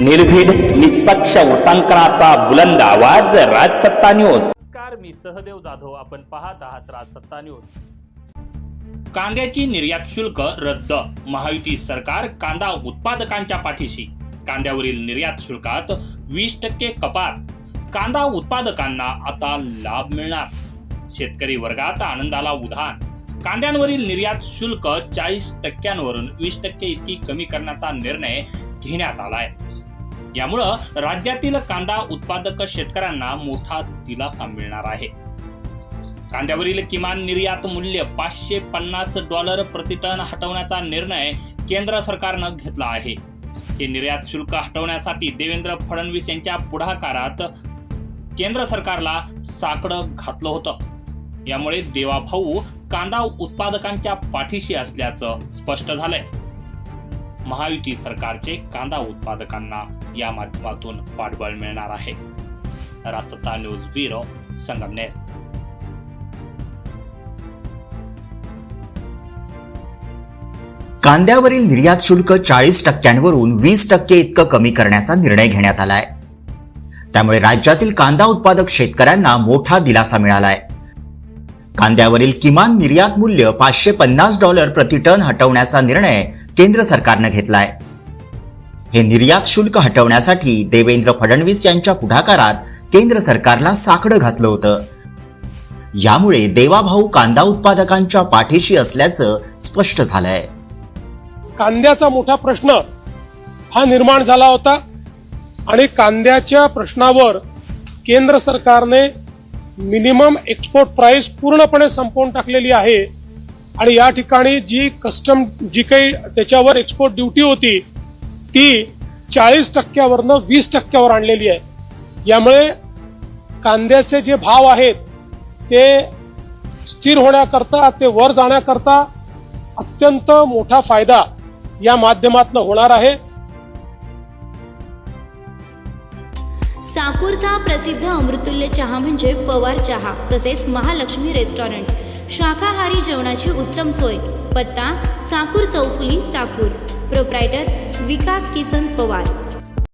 निर्भीड निष्पक्ष उटांकनाचा बुलंद आवाज राजसत्ता न्यूज. नमस्कार मी सहदेव जाधव. आपण पाहत आहात राजसत्ता न्यूज. कांद्याची निर्यात शुल्क रद्द महायुती सरकार कांदा उत्पादकांच्या पाठीशी. कांद्यावरील निर्यात शुल्कात वीस टक्के कपात. कांदा उत्पादकांना आता लाभ मिळणार. शेतकरी वर्गात आनंदाला उधाण. कांद्यांवरील निर्यात शुल्क चाळीस टक्क्यांवरून वीस टक्के इतकी कमी करण्याचा निर्णय घेण्यात आलाय. यामुळं राज्यातील कांदा उत्पादक शेतकऱ्यांना मोठा दिलासा मिळणार आहे. कांद्यावरील किमान निर्यात मूल्य पाचशे पन्नास डॉलर प्रतिटन हटवण्याचा निर्णय केंद्र सरकारनं घेतला आहे. हे निर्यात शुल्क हटवण्यासाठी देवेंद्र फडणवीस यांच्या पुढाकारात केंद्र सरकारला साकडं घातलं होतं. यामुळे देवाभाऊ कांदा उत्पादकांच्या पाठीशी असल्याचं स्पष्ट झालंय. महायुती सरकारचे कांदा उत्पादकांना या माध्यमातून पाठबळ मिळणार आहे. Rajsatta news bureau Sangamner. कांद्यावरील निर्यात शुल्क चाळीस टक्क्यांवरून वीस टक्के इतकं कमी करण्याचा निर्णय घेण्यात आलाय. त्यामुळे राज्यातील कांदा उत्पादक शेतकऱ्यांना मोठा दिलासा मिळालाय. कांद्यावरील किमान निर्यात मूल्य पाचशे पन्नास डॉलर प्रति टन हटवण्याचा निर्णय केंद्र सरकारनं घेतलाय. हे निर्यात शुल्क हटवण्यासाठी देवेंद्र फडणवीस यांच्या पुढाकारात केंद्र सरकारला साकडं घातलं होतं. यामुळे देवाभाऊ कांदा उत्पादकांच्या पाठीशी असल्याचं स्पष्ट झालंय. कांद्याचा मोठा प्रश्न हा निर्माण झाला होता आणि कांद्याच्या प्रश्नावर केंद्र सरकारने मिनिमम एक्सपोर्ट प्राइस पूर्णपणे संपवून टाकलेली आहे. आणि या ठिकाणी जी कस्टम जी काही त्याच्यावर एक्सपोर्ट ड्युटी होती ती चाळीस टक्क्यावरनं वीस टक्क्यावर आणलेली आहे. यामुळे कांद्याचे जे भाव आहेत ते स्थिर होण्याकरता ते वर जाण्याकरता अत्यंत मोठा फायदा या माध्यमातून होणार आहे. साकूरचा प्रसिद्ध अमृतुल्य चहा म्हणजे पवार चहा तसेच महालक्ष्मी रेस्टॉरंट. शाकाहारी जेवणाची उत्तम सोय. पत्ता साकूर चौफुली साकूर. प्रोप्रायटर विकास किसन पवार.